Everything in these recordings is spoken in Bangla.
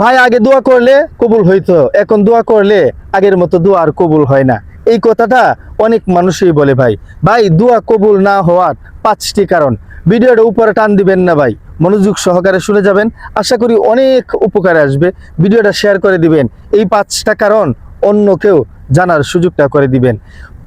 ভাই, আগে দোয়া করলে কবুল হইতো। এখন দোয়া করলে আগের মতো দোয়া আর কবুল হয় না। এই কথাটা অনেক মানুষই বলে ভাই। ভাই, দোয়া কবুল না হওয়ার পাঁচটি কারণ। ভিডিওটা উপরে টান দিবেন না ভাই। মনোযোগ সহকারে শুনে যাবেন। আশা করি অনেক উপকারে আসবে। ভিডিওটা শেয়ার করে দিবেন। এই পাঁচটা কারণ অন্য কেউ জানার সুযোগটা করে দিবেন।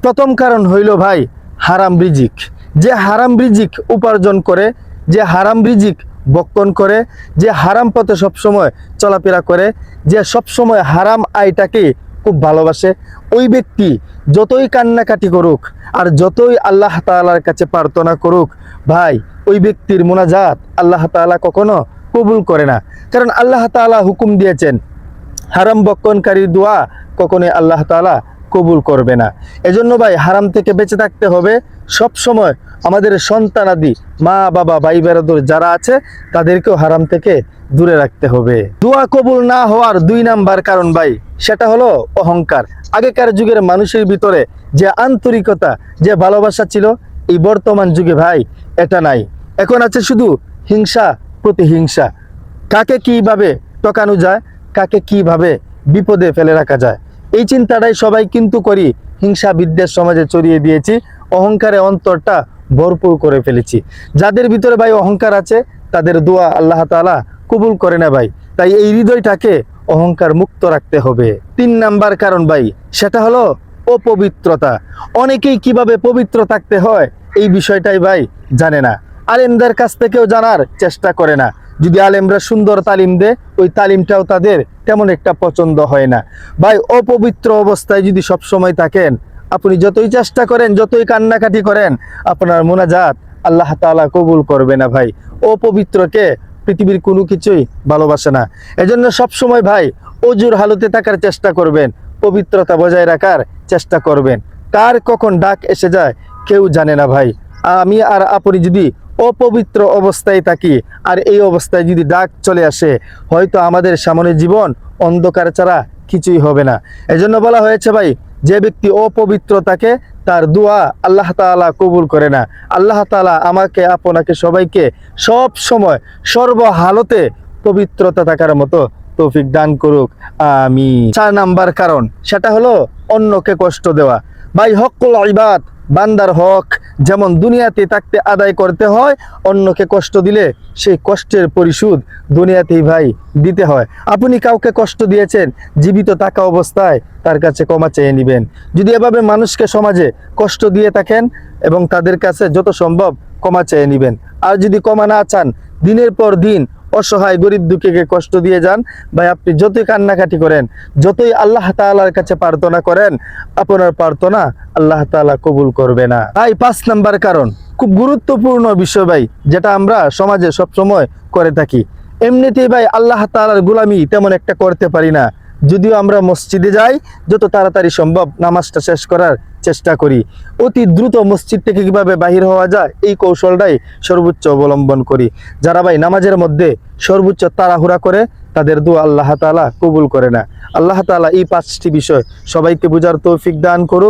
প্রথম কারণ হইল ভাই, হারাম রিজিক। যে হারাম রিজিক উপার্জন করে, যে হারাম রিজিক বক্ষণ করে, যে হারাম পথে সবসময় চলাফেরা করে, যে সবসময় হারাম আয়টাকে খুব ভালোবাসে, ওই ব্যক্তি যতই কান্নাকাটি করুক আর যতই আল্লাহ তাআলার কাছে প্রার্থনা করুক, ভাই, ওই ব্যক্তির মোনাজাত আল্লাহ তাআলা কখনো কবুল করে না। কারণ আল্লাহ তাআলা হুকুম দিয়েছেন, হারাম বক্ষণকারী দোয়া কখনোই আল্লাহ তাআলা কবুল করবে না। এজন্য ভাই, হারাম থেকে বেঁচে থাকতে হবে সব সময় আমাদের সন্তানাদি মা, বাবা, ভাই, বেরাদর যারা আছে, তাদেরকেও হারাম থেকে দূরে রাখতে হবে। দোয়া কবুল না হওয়ার দুই নাম্বার কারণ ভাই, সেটা হলো অহংকার। আগেকার যুগের মানুষের ভিতরে যে আন্তরিকতা, যে ভালোবাসা ছিল, এই বর্তমান যুগে ভাই, এটা নাই। এখন আছে শুধু হিংসা, প্রতিহিংসা। কাকে কীভাবে টকানো যায়, কাকে কীভাবে বিপদে ফেলে রাখা যায়, এই চিন্তাটাই সবাই কিন্তু করি হিংসা বিদ্বেষ সমাজে চড়িয়ে দিয়েছি। অহংকারে অন্তরটা ভরপুর করে ফেলেছি। যাদের ভিতরে ভাই অহংকার আছে, তাদের দোয়া আল্লাহ তাআলা কবুল করে না ভাই। তাই এই হৃদয়টাকে অহংকার মুক্ত রাখতে হবে। তিন নাম্বার কারণ ভাই, সেটা হলো অপবিত্রতা। অনেকেই কীভাবে পবিত্র থাকতে হয়, এই বিষয়টাই ভাই জানে না। আলেমদের কাছ থেকেও জানার চেষ্টা করে না। যদি আলেমরা সুন্দর তালিম দেয়, ওই তালিমটাও তাদের তেমন একটা পছন্দ হয় না। ভাই, অপবিত্র অবস্থায় যদি সব সময় থাকেন আপনি যতই চেষ্টা করেন, যতই কান্নাকাটি করেন, আপনার মোনাজাত আল্লাহ তাআলা কবুল করবে না ভাই। অপবিত্রকে পৃথিবীর কোনো কিছুই ভালোবাসে না। এজন্য সব সময় ভাই, অজুর হালতে থাকার চেষ্টা করবেন, পবিত্রতা বজায় রাখার চেষ্টা করবেন। কার কখন ডাক এসে যায়, কেউ জানে না ভাই। আমি আর আপনি যদি অপবিত্র অবস্থায় থাকি, আর এই অবস্থায় যদি ডাক চলে আসে, হয়তো আমাদের সামনে জীবন অন্ধকার ছাড়া কিছুই হবে না। এজন্য বলা হয়েছে ভাই যে ব্যক্তি অপবিত্র থাকে তার দোয়া আল্লাহ তালা কবুল করে না, আল্লাহ তালা আমাকে, আপনাকে সবাইকে সব সময় সর্বহালতে পবিত্রতা থাকার মতো তৌফিক দান করুক আমি চার নাম্বার কারণ, সেটা হলো অন্যকে কষ্ট দেওয়া। ভাই হকুল ইবাদ। বান্দার হক যেমন দুনিয়াতে থাকতে আদায় করতে হয়, অন্যকে কষ্ট দিলে সেই কষ্টের পরিশোধ দুনিয়াতেই ভাই দিতে হয়। আপনি কাউকে কষ্ট দিয়েছেন, জীবিত থাকা অবস্থায় তার কাছে ক্ষমা চেয়ে নেবেন। যদি এভাবে মানুষকে সমাজে কষ্ট দিয়ে থাকেন এবং তাদের কাছে যত সম্ভব ক্ষমা চেয়ে নেবেন। আর যদি ক্ষমা না চান, দিনের পর দিন অসহায় গরিব দুঃখীকে কষ্ট দিয়ে যান। ভাই, আপনি যতই কান্নাকাটি করেন, যতই আল্লাহ তাআলার কাছে প্রার্থনা করেন, আপনার প্রার্থনা আল্লাহ তাআলা কবুল করবে না। ভাই, পাঁচ নাম্বার কারণ, খুব গুরুত্বপূর্ণ বিষয় ভাই, যেটা আমরা সমাজে সব সময় করে থাকি। এমনিতেই ভাই, আল্লাহ তাআলার গুলামি তেমন একটা করতে পারি না। যদিও আমরা মসজিদে যাই, যত তাড়াতাড়ি সম্ভব নামাজটা শেষ করার চেষ্টা করি। অতি দ্রুত মসজিদ থেকে কীভাবে বাহির হওয়া যায়, এই কৌশলটাই সর্বোচ্চ অবলম্বন করি। যারা ভাই নামাজের মধ্যে সর্বোচ্চ তাড়াহুড়া করে, তাদের দু আল্লাহ তালা কবুল করে না আল্লাহ তালা এই পাঁচটি বিষয় সবাইকে বোঝার তৌফিক দান করুক।